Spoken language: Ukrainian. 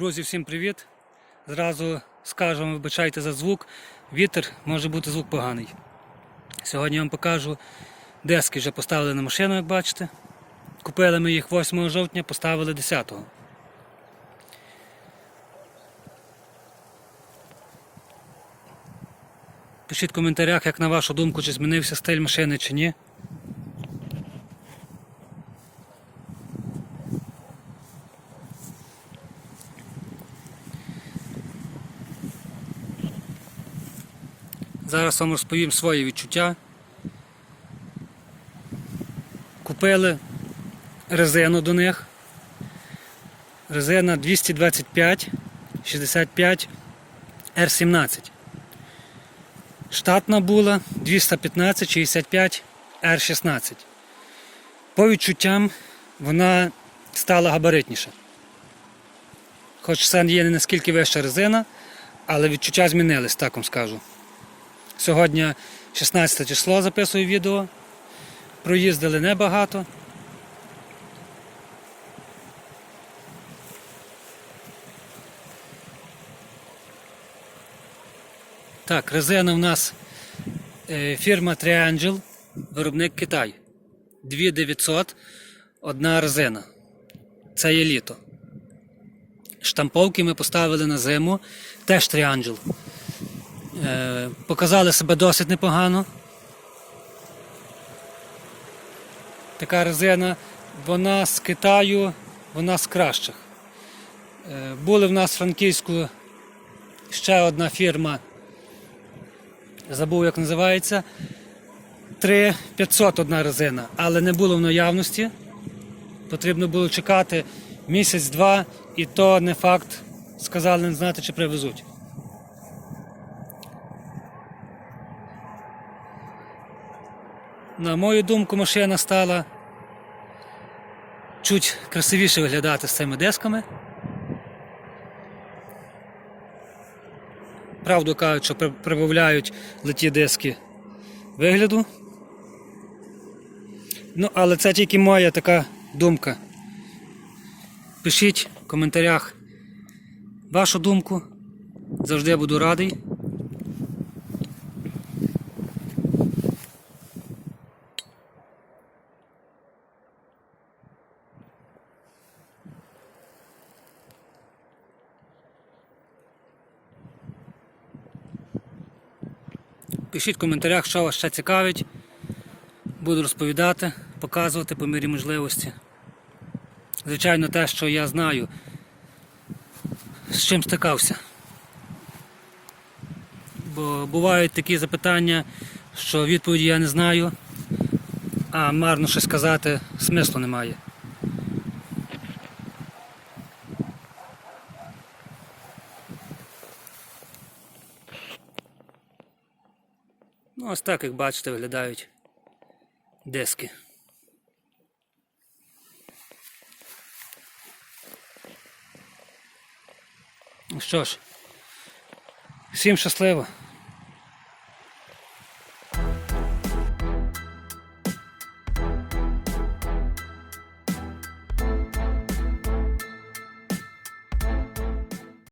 Друзі, всім привіт! Зразу скажу, вибачайте за звук. Вітер може бути звук поганий. Сьогодні я вам покажу дески вже поставили на машину, як бачите. Купили ми їх 8 жовтня, поставили 10-го. Пишіть в коментарях, як на вашу думку, чи змінився стиль машини чи ні. Зараз вам розповім свої відчуття. Купили резину до них. Резина 225 65 R17. Штатна була 215 65 R16. По відчуттям вона стала габаритніша. Хоч це є не наскільки вища резина, але відчуття змінились, так вам скажу. Сьогодні 16 число записую відео. Проїздили небагато. Так, резина в нас е, фірма Triangel, виробник Китай. 2900, одна резина. Це є літо. Штамповки ми поставили на зиму, теж Triangel. Е, Показали себе досить непогано. Така резина, вона з Китаю, вона з кращих. Е, Були в нас в Франківську ще одна фірма, забув як називається. 3500 одна резина, але не було в наявності. Потрібно було чекати місяць-два, і то не факт, сказали не знати, чи привезуть. На мою думку, машина стала чуть красивіше виглядати з цими десками. Правду кажуть, що прибавляють литі диски вигляду. Ну, але це тільки моя така думка. Пишіть в коментарях вашу думку. Завжди буду радий. Пишіть в коментарях, що вас ще цікавить. Буду розповідати, показувати по мірі можливості. Звичайно, те, що я знаю, з чим стикався. Бо бувають такі запитання, що відповіді я не знаю, а марно щось сказати смислу немає. Ну, ось так, як бачите, виглядають дески. Ну Що ж, всім щасливо!